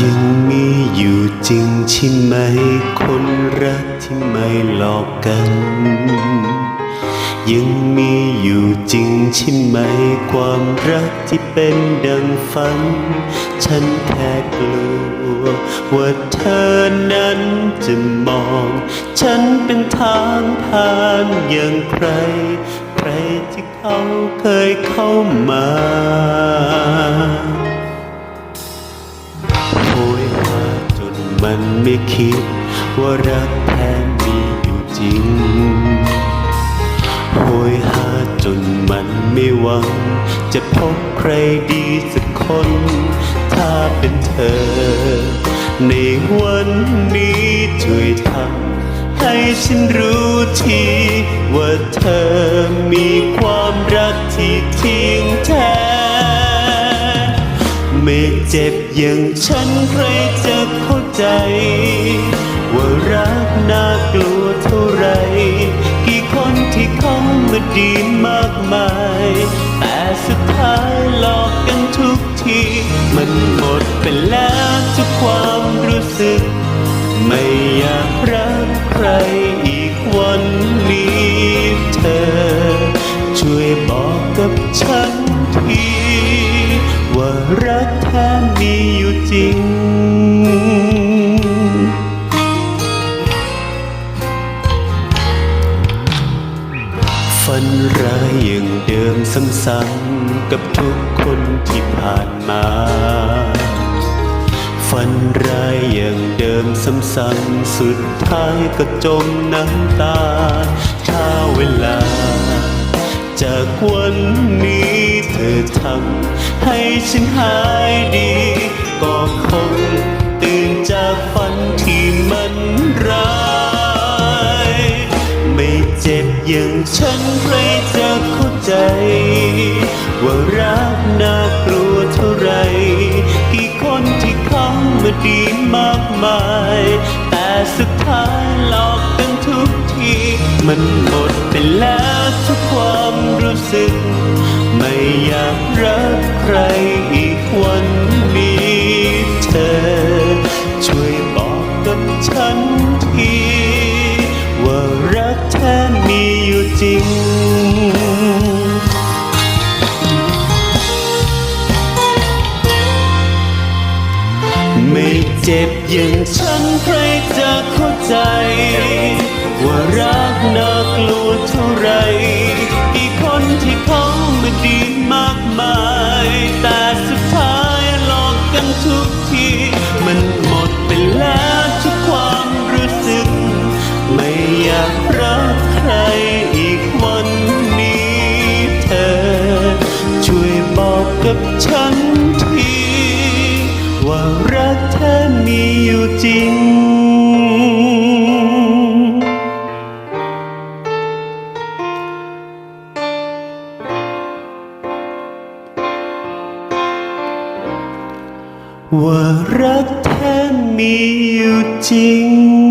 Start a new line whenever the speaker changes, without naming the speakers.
ยังมีอยู่จริงใช่ไหม คนรักที่ไม่หลอกกัน ยังมีอยู่จริงใช่ไหม ความรักที่เป็นดังฝัน ฉันแค่กลัวว่าเธอนั้นจะมอง ฉันเป็นทางผ่านอย่างใคร ใครที่เขาเคยเข้ามา มันไม่คิดว่ารักแท้มีอยู่จริงโหยหาจนมันไม่หวัง จะพบใครดีสักคน ถ้าเป็นเธอ ในวันนี้ช่วยทำให้ฉันรู้ทีว่าเธอมีความรักที่ทิ้งแท้ไม่เจ็บอย่างฉันใครจะเข้า ใจ ว่ารักน่ากลัวเท่าไร กี่คนที่เขามาดีมากมาย แต่สุดท้ายหลอกกันทุกที มันหมดไปแล้วทุกความรู้สึก ไม่อยากรักใครอีกวันนี้เธอ ช่วยบอกกับฉันที ว่ารักแท้มีอยู่จริง ฝันร้ายอย่างเดิมซ้ำๆกับทุกคนที่ผ่านมา ฝันร้ายอย่างเดิมซ้ำๆสุดท้ายก็จมน้ำตา ถ้าเวลา จากวันนี้เธอทำให้ฉันหายดี ก็คง อย่างฉันใครจะเข้าใจ ว่ารักน่ากลัวเท่าไรกี่คนที่เขามาดีมากมาย แต่สุดท้ายหลอกกันทุกที มันหมดไปแล้วทุกความรู้สึก ไม่อยากรักใครอีก เจ็บอย่างฉันใครจะเข้าใจ ว่ารักน่ากลัวเท่าไรกี่คนที่เขามาดีมากมาย แต่สุดท้ายหลอกกันทุกที มันหมดไปแล้วทุกความรู้สึก ไม่อยากรักใครอีกวันนี้เธอ ช่วยบอกกับฉัน อยู่จริง ว่ารักแท้มีอยู่จริง